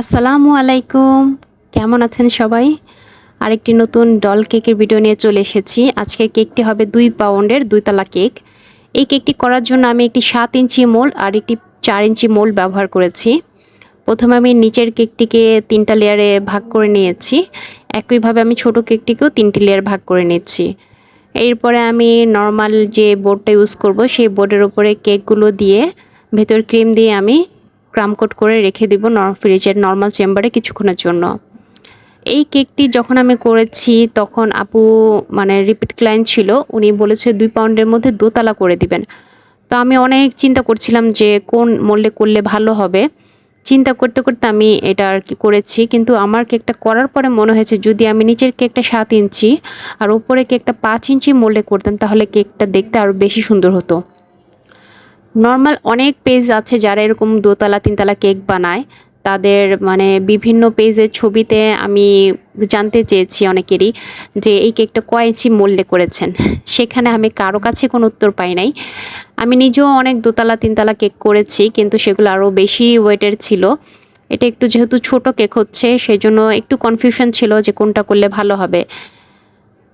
আসসালামু আলাইকুম। কেমন আছেন সবাই? আরেকটি নতুন ডল কেকের ভিডিও নিয়ে চলে এসেছি। আজকের কেকটি হবে দুই পাউন্ডের দুইতলা কেক। এই কেকটি করার জন্য আমি একটি সাত ইঞ্চি মোল আর একটি চার ইঞ্চি মোল ব্যবহার করেছি। প্রথমে আমি নিচের কেকটিকে তিনটা লেয়ারে ভাগ করে নিয়েছি। একইভাবে আমি ছোট কেকটিকেও তিনটি লেয়ার ভাগ করে নিচ্ছি। এরপরে আমি নর্মাল যে বোর্ডটা ইউজ করব, সেই বোর্ডের উপরে কেকগুলো দিয়ে ভেতর ক্রিম দিয়ে আমি ক্রাম কোট করে রেখে দিব ফ্রিজের নর্মাল চেম্বারে কিছুক্ষণের জন্য। এই কেকটি যখন আমি করেছি, তখন আপু মানে রিপিট ক্লায়েন্ট ছিল, উনি বলেছে দুই পাউন্ডের মধ্যে দোতলা করে দিবেন। তো আমি অনেক চিন্তা করছিলাম যে কোন মোল্ডে করলে ভালো হবে। চিন্তা করতে করতে আমি এটা আর কি করেছি, কিন্তু আমার কেকটা করার পরে মনে হয়েছে, যদি আমি নিচের কেকটা সাত ইঞ্চি আর উপরে কেকটা পাঁচ ইঞ্চি মোল্ডে করতাম, তাহলে কেকটা দেখতে আরও বেশি সুন্দর হতো। নর্মাল অনেক পেজ আছে যারা এরকম দোতলা, তিনতলা কেক বানায়। তাদের মানে বিভিন্ন পেজের ছবিতে আমি জানতে চেয়েছি অনেকেরই যে এই কেকটা কয় ইঞ্চি করেছেন? সেখানে আমি কারও কাছে কোনো উত্তর পাই নাই। আমি নিজেও অনেক দোতলা, তিনতলা কেক করেছি, কিন্তু সেগুলো আরও বেশি ওয়েটের ছিল। এটা একটু যেহেতু ছোট কেক হচ্ছে সেই জন্য একটু কনফিউশন ছিল যে কোনটা করলে ভালো হবে।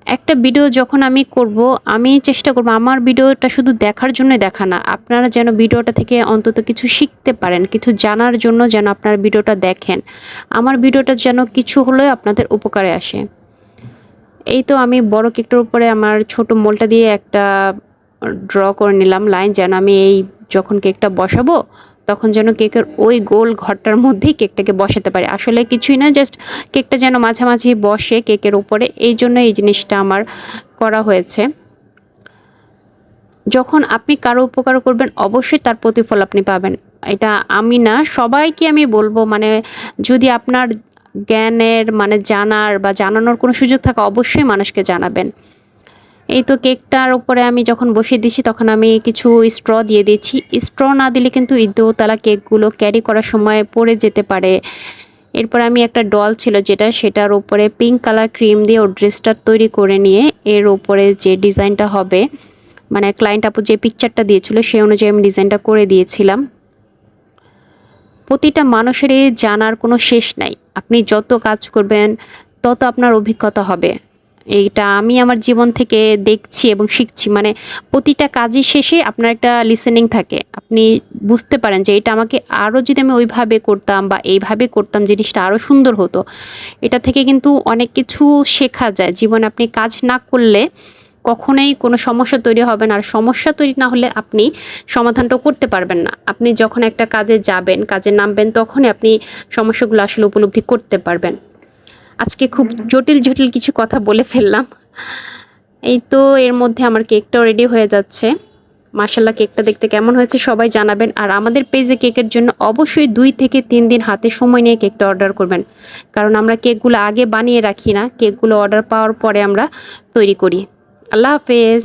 একটা ভিডিও যখন আমি করব, আমি চেষ্টা করব, আমার ভিডিওটা শুধু দেখার জন্য দেখা না। আপনারা যেন ভিডিওটা থেকে অন্তত কিছু শিখতে পারেন, কিছু জানার জন্য যেন আপনার ভিডিওটা দেখেন। আমার ভিডিওটা যেন কিছু হলেও আপনাদের উপকারে আসে। এই তো আমি বড় কেকটার উপরে আমার ছোট মোলটা দিয়ে একটা ড্র করে নিলাম লাইন যেন আমি এই যখন কেকটা বসাবো তখন যেন কেকের ওই গোল ঘরটার মধ্যেই কেকটাকে বসাতে পারি। আসলে কিছুই না জাস্ট কেকটা যেন মাঝামাঝি বসে কেকের উপরে। এই জন্য এই জিনিসটা আমার করা হয়েছে। যখন আপনি কারও উপকার করবেন, অবশ্যই তার প্রতিফল আপনি পাবেন। এটা আমি না, সবাইকে আমি বলব মানে যদি আপনার জ্ঞানের মানে জানার বা জানানোর কোনো সুযোগ থাকে, অবশ্যই মানুষকে জানাবেন। এই তো কেকটার উপরে আমি যখন বসিয়ে দিচ্ছি তখন আমি কিছু স্ট্র দিয়ে দিচ্ছি স্ট্র না দিলে কিন্তু দোতলা কেকগুলো ক্যারি করার সময় পড়ে যেতে পারে। এরপর আমি একটা ডল ছিল যেটা, সেটার উপরে পিঙ্ক কালার ক্রিম দিয়ে ও ড্রেসটা তৈরি করে নিয়ে এর উপরে যে ডিজাইনটা হবে মানে ক্লায়েন্ট আপু যে পিকচারটা দিয়েছিল, সেই অনুযায়ী আমি ডিজাইনটা করে দিয়েছিলাম। প্রতিটা মানুষেরই জানার কোনো শেষ নাই। আপনি যত কাজ করবেন, তত আপনার অভিজ্ঞতা হবে। এইটা আমি আমার জীবন থেকে দেখছি এবং শিখছি। মানে প্রতিটা কাজের শেষে আপনার একটা লিসেনিং থাকে। আপনি বুঝতে পারেন যে এটা আমাকে আরও যদি আমি ওইভাবে করতাম বা এইভাবে করতাম, জিনিসটা আরও সুন্দর হতো। এটা থেকে কিন্তু অনেক কিছু শেখা যায়। জীবনে আপনি কাজ না করলে কখনোই কোনো সমস্যা তৈরি হবে না। আর সমস্যা তৈরি না হলে আপনি সমাধানটাও করতে পারবেন না। আপনি যখন একটা কাজে যাবেন, কাজে নামবেন, তখনই আপনি সমস্যাগুলো আসলে উপলব্ধি করতে পারবেন। আজকে খুব জটিল জটিল কিছু কথা বলে ফেললাম। এই তো এর মধ্যে আমার কেকটাও রেডি হয়ে যাচ্ছে। মার্শাল্লাহ কেকটা দেখতে কেমন হয়েছে সবাই জানাবেন। আর আমাদের পেজে কেকের জন্য অবশ্যই দুই থেকে তিন দিন হাতে সময় নিয়ে কেকটা অর্ডার করবেন। কারণ আমরা কেকগুলো আগে বানিয়ে রাখি না। কেকগুলো অর্ডার পাওয়ার পরে আমরা তৈরি করি। আল্লাহ হাফেজ।